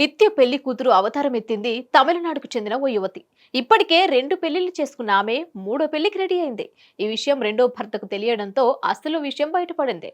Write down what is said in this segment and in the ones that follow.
నిత్య పెళ్ళి కూతురు అవతారం ఎత్తింది తమిళనాడుకు చెందిన ఓ యువతి. ఇప్పటికే రెండు పెళ్ళిళ్ళు చేసుకున్న ఆమె మూడో పెళ్ళికి రెడీ అయింది. ఈ విషయం రెండో భర్తకు తెలియడంతో అసలు విషయం బయటపడింది.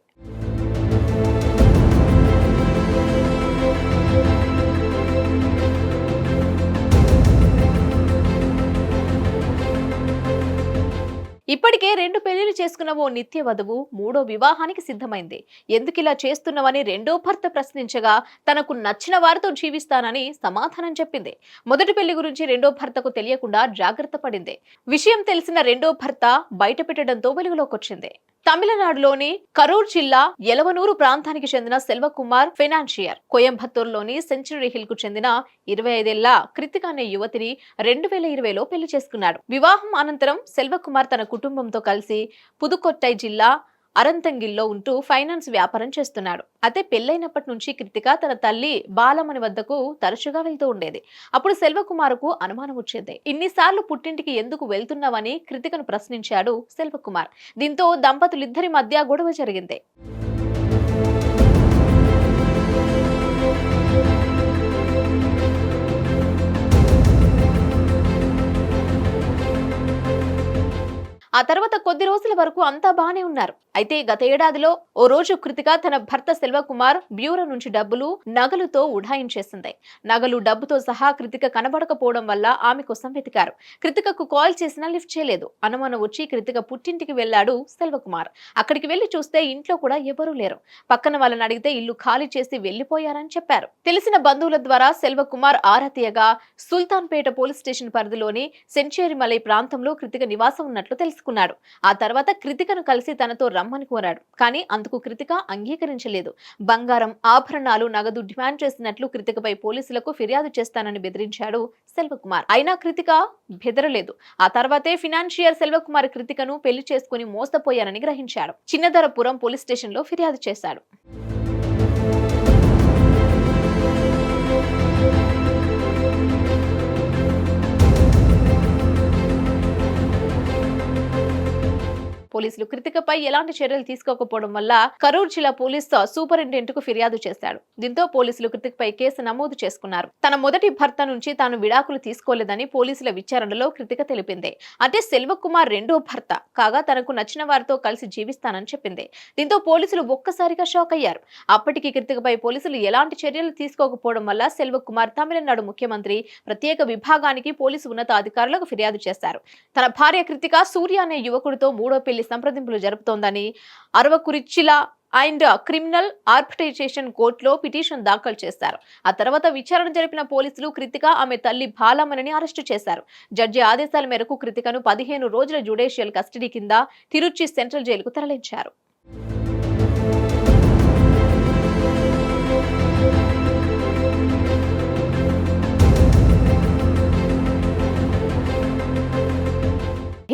ఇప్పటికే రెండు పెళ్ళిలు చేసుకున్న ఓ నిత్య వధువు మూడో వివాహానికి సిద్ధమైంది. ఎందుకు ఇలా చేస్తున్నావని రెండో భర్త ప్రశ్నించగా తనకు నచ్చిన వారితో జీవిస్తానని సమాధానం చెప్పింది. మొదటి పెళ్ళి గురించి రెండో భర్తకు తెలియకుండా జాగ్రత్త పడింది. విషయం తెలిసిన రెండో భర్త బయట పెట్టడంతో వెలుగులోకొచ్చింది తమిళనాడులోని కరూర్ జిల్లా ఎలవనూరు ప్రాంతానికి చెందిన సెల్వకుమార్ ఫైనాన్షియర్. కోయంబత్తూరులోని సెంచరీ హిల్కు చెందిన ఇరవై ఐదేళ్ళ కృతిక అనే యువతిని రెండు వేల ఇరవైలో పెళ్ళి చేసుకున్నాడు. వివాహం అనంతరం సెల్వకుమార్ తన కుటుంబంతో కలిసి పుదుకొట్టై జిల్లా అరంతంగిల్లో ఉంటూ ఫైనాన్స్ వ్యాపారం చేస్తున్నాడు. అయితే పెళ్ళైనప్పటి నుంచి కృతిక తన తల్లి బాలమణి వద్దకు తరచుగా వెళ్తూ ఉండేది. అప్పుడు సెల్వకుమార్కు అనుమానం వచ్చేది. ఇన్నిసార్లు పుట్టింటికి ఎందుకు వెళ్తున్నావని కృతికను ప్రశ్నించాడు సెల్వకుమార్. దీంతో దంపతులిద్దరి మధ్య గొడవ జరిగింది. ఆ తర్వాత కొద్ది రోజుల వరకు అంతా బానే ఉన్నారు. అయితే గత ఏడాదిలో ఓ రోజు కృతిక తన భర్త సెల్వకుమార్ బ్యూరో నుంచి డబ్బులు నగలుతో ఉడాయించేసింది నగలు డబ్బుతో సహా కృతిక కనబడకపోవడం వల్ల ఆమె కోసం వెతికారు కృతికకు కాల్ చేసినా లిఫ్ట్ చేయలేదు. అనుమానం వచ్చి కృతిక పుట్టింటికి వెళ్ళాడు సెల్వకుమార్. అక్కడికి వెళ్ళి చూస్తే ఇంట్లో కూడా ఎవరూ లేరు. పక్కన వాళ్ళని అడిగితే ఇల్లు ఖాళీ చేసి వెళ్ళిపోయారని చెప్పారు. తెలిసిన బంధువుల ద్వారా సెల్వకుమార్ ఆరాతీయగా సుల్తాన్పేట పోలీస్ స్టేషన్ పరిధిలోని సెంచేరిమలై ప్రాంతంలో కృతిక నివాసం ఉన్నట్లు తెలుసుకున్నాడు ఆ తర్వాత కృతికను కలిసి తనతో రమ్మని కోరాడు. కానీ అందుకు కృతిక అంగీకరించలేదు. బంగారం ఆభరణాలు నగదు డిమాండ్ చేసినట్లు కృతికపై పోలీసులకు ఫిర్యాదు చేస్తానని బెదిరించాడు సెల్వకుమార్. అయినా కృతిక బెదరలేదు. ఆ తర్వాతే ఫినాన్షియర్ సెల్వకుమార్ కృతికను పెళ్ళి చేసుకుని మోసపోయారని గ్రహించాడు. చిన్నధరపురం పోలీస్ స్టేషన్లో ఫిర్యాదు చేశాడు. పోలీసులు కృతికపై ఎలాంటి చర్యలు తీసుకోకపోవడం వల్ల కరూర్ జిల్లా పోలీసుతో సూపరింటెండెంట్కు ఫిర్యాదు చేశాడు. దీంతో పోలీసులు కృతికపై కేసు నమోదు చేసుకున్నారు. తన మొదటి భర్త నుంచి తాను విడాకులు తీసుకోలేదని పోలీసుల విచారణలో కృతిక తెలిపింది. అంటే సెల్వకుమార్ రెండో భర్త. కాగా తనకు నచ్చిన వారితో కలిసి జీవిస్తానని చెప్పింది. దీంతో పోలీసులు ఒక్కసారిగా షాక్ అయ్యారు. అప్పటికి కృతికపై పోలీసులు ఎలాంటి చర్యలు తీసుకోకపోవడం వల్ల సెల్వకుమార్ తమిళనాడు ముఖ్యమంత్రి ప్రత్యేక విభాగానికి పోలీసు ఉన్నతాధికారులకు ఫిర్యాదు చేశారు. తన భార్య కృతిక సూర్య అనే యువకుడితో మూడో పెళ్ళి సంప్రదింపులు జరుపుతోందని అరవకురిచ్చిల అండ్ క్రిమినల్ ఆర్బిట్రేషన్ కోర్టులో పిటిషన్ దాఖలు చేశారు. ఆ తర్వాత విచారణ జరిపిన పోలీసులు కృతిక ఆమె తల్లి బాలమ్మని అరెస్టు చేశారు. జడ్జి ఆదేశాల మేరకు కృతికను పదిహేను రోజుల జుడిషియల్ కస్టడీ కింద తిరుచి సెంట్రల్ జైలుకు తరలించారు.